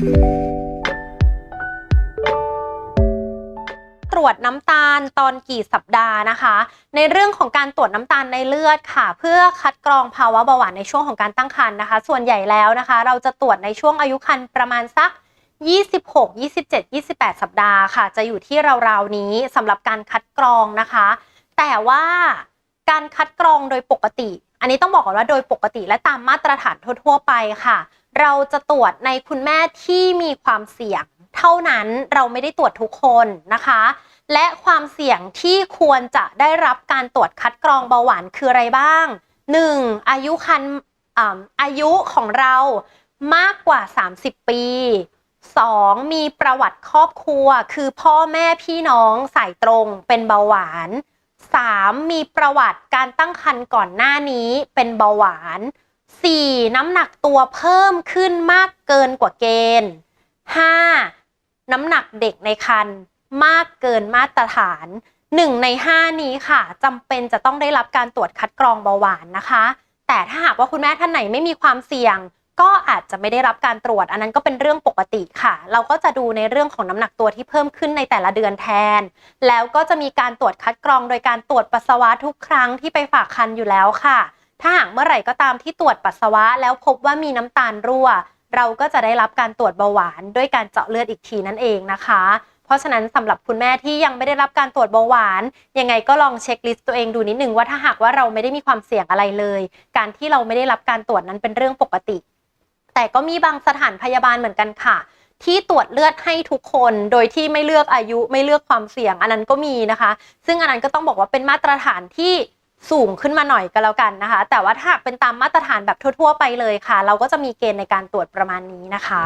ตรวจน้ำตาลตอนกี่สัปดาห์นะคะ ในเรื่องของการตรวจน้ำตาลในเลือดค่ะ เพื่อคัดกรองภาวะเบาหวานในช่วงของการตั้งครรภ์นะคะ ส่วนใหญ่แล้วนะคะ เราจะตรวจในช่วงอายุครรภ์ประมาณสัก 26 27 28 สัปดาห์ค่ะ จะอยู่ที่ราวๆนี้สำหรับการคัดกรองนะคะ แต่ว่าการคัดกรองโดยปกติ อันนี้ต้องบอกก่อนว่าโดยปกติและตามมาตรฐานทั่วๆไปค่ะ เราจะตรวจในคุณแม่ที่มีความเสี่ยง เท่านั้นเราไม่ได้ตรวจทุกคนนะคะ และความเสี่ยงที่ควรจะได้รับการตรวจคัดกรองเบาหวานคืออะไรบ้าง 1. อายุคันอาอายุของเรามากกว่า 30 ปี 2. มีประวัติครอบครัว คือพ่อแม่พี่น้องสายตรงเป็นเบาหวาน 3. มีประวัติการตั้งครรภ์ก่อนหน้านี้เป็นเบาหวาน 4. น้ำหนักตัวเพิ่มขึ้นมากเกินกว่าเกณฑ์ 5. น้ำหนักเด็กในครรภ์มากเกินมาตรฐาน 1 ใน 5 นี้ค่ะจำเป็นจะต้องได้รับการตรวจคัดกรองเบาหวานนะคะ แต่ถ้าหากว่าคุณแม่ท่านไหนไม่มีความเสี่ยง ก็อาจจะไม่ได้รับการตรวจ อันนั้นก็เป็นเรื่องปกติค่ะ เราก็จะดูในเรื่องของน้ำหนักตัวที่เพิ่มขึ้นในแต่ละเดือนแทน แล้วก็จะมีการตรวจคัดกรองโดยการตรวจปัสสาวะทุกครั้งที่ไปฝากคันอยู่แล้วค่ะ ถ้าหากเมื่อไหร่ก็ตามที่ตรวจปัสสาวะ แล้วพบว่ามีน้ำตาลรั่ว เราก็จะได้รับการตรวจเบาหวาน ด้วยการเจาะเลือดอีกทีนั่นเองนะคะ เพราะฉะนั้นสำหรับคุณแม่ที่ยังไม่ได้รับการตรวจเบาหวาน ยังไงก็ลองเช็คลิสต์ตัวเองดูนิดนึงว่าถ้าหากว่าเราไม่ได้มีความเสี่ยงอะไรเลย การที่เราไม่ได้รับการตรวจนั้นเป็นเรื่องปกติ แต่ก็มีบางสถานพยาบาลเหมือนกันค่ะที่ตรวจเลือดให้ทุกคนโดยที่ไม่เลือกอายุไม่เลือกความเสี่ยง อันนั้นก็มีนะคะ ซึ่งอันนั้นก็ต้องบอกว่าเป็นมาตรฐานที่ สูงขึ้นมาหน่อยก็แล้วกันนะคะ แต่ว่าถ้าเป็นตามมาตรฐานแบบทั่ว ๆ ไปเลยค่ะ เราก็จะมีเกณฑ์ในการตรวจประมาณนี้นะคะ